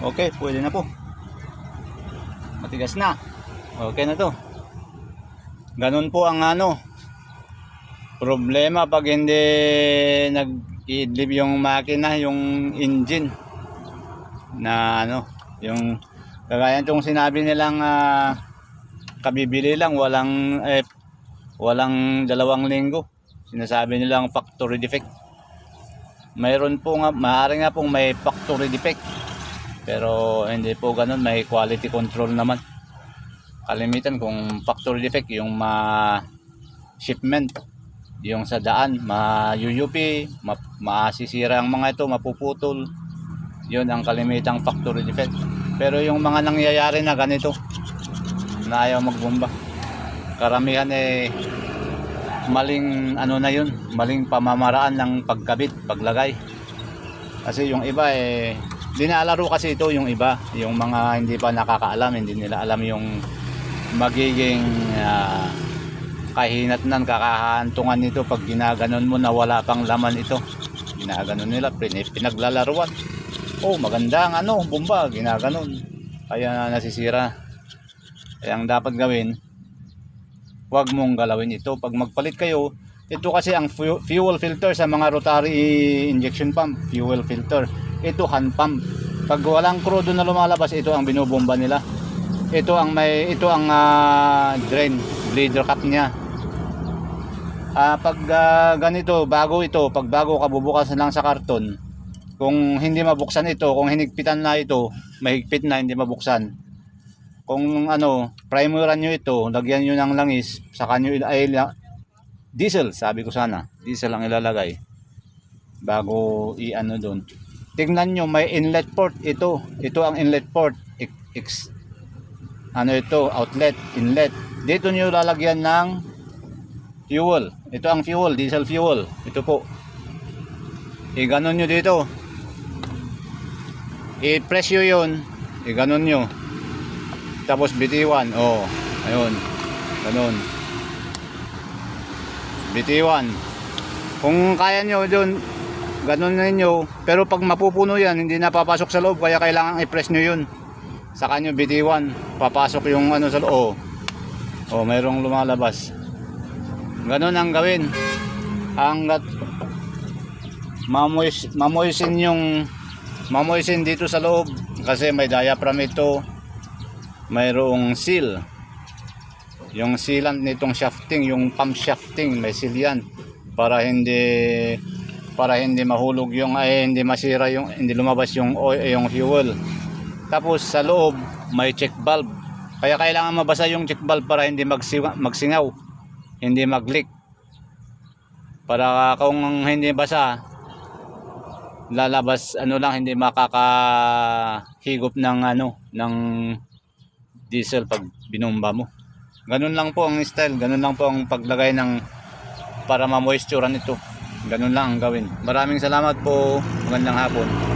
Okay, pwede na po. Matigas na. Okay na to. Ganun po ang ano. Problema pag hindi nag-idlip yung makina, yung engine. Na ano, yung kagaya itong sinabi nilang ah, kabibili lang, walang eh, walang dalawang linggo. Sinasabi nilang factory defect. Mayroon po nga, maaari nga pong may factory defect. Pero hindi po ganun, may quality control naman. Kalimitan kung factory defect, yung ma shipment, yung sa daan, ma-UUP, ma masisira ang mga ito, mapuputol. Yun ang kalimitang factory defect. Pero yung mga nangyayari na ganito, na ayaw magbomba. Karamihan eh maling ano na yun, maling pamamaraan ng pagkabit, paglagay. Kasi yung iba eh dinalaro kasi ito yung iba, yung mga hindi pa nakakaalam, hindi nila alam yung magiging ah, kahinatnan, kakahantungan nito pag ginaganon mo na wala pang laman ito. Ginaganon nila, pin- pinaglalaruan. Oh, maganda ang ano, bomba, ginaganon. Kaya nasisira. Kaya ang dapat gawin, huwag mong galawin ito. Pag magpalit kayo, ito kasi ang fu- fuel filter sa mga rotary injection pump, fuel filter. Ito hand pump. Pag walang crudo na lumalabas, ito ang binubomba nila. Ito ang may ito ang ah, drain, bleeder cap niya. Ah, pag ah, ganito, bago ito, pag bago ka bubukas lang sa karton, kung hindi mabuksan ito, kung hinigpitan na ito, mahigpit na hindi mabuksan. Kung ano, primeran nyo ito, lagyan nyo ng langis, saka nyo ay, diesel, sabi ko sana, diesel ang ilalagay bago i-ano doon. Tingnan nyo, may inlet port ito. Ito ang inlet port. Ex, ex- ano ito, outlet, inlet. Dito nyo lalagyan ng fuel. Ito ang fuel, diesel fuel. Ito po. I-ganon nyo dito. I-press nyo yun. I-ganon nyo. Tapos bitiwan. Oh, ayun. Ganon. Bitiwan. Kung kaya nyo doon, ganon na ninyo. Pero pag mapupuno yan, hindi na papasok sa loob. Kaya kailangan i-press nyo yun. Saka nyo bitiwan. Papasok yung ano sa loob. Oh, oh mayroong lumalabas. Ganon ang gawin. Hanggat mamoys, mamoysin yung mamoysin dito sa loob kasi may diaphragm ito mayroong seal yung sealant nitong shafting yung pump shafting may seal para hindi para hindi mahulog yung ay hindi masira yung hindi lumabas yung oil, yung fuel. Tapos sa loob may check valve. Kaya kailangan mabasa yung check valve para hindi magsiwa, magsingaw hindi mag-leak. Para kung hindi basa lalabas ano lang hindi makakahigop ng ano ng diesel pag binomba mo ganun lang po ang style ganun lang po ang paglagay ng para ma-moisturean ito ganun lang ang gawin. Maraming salamat po. Magandang hapon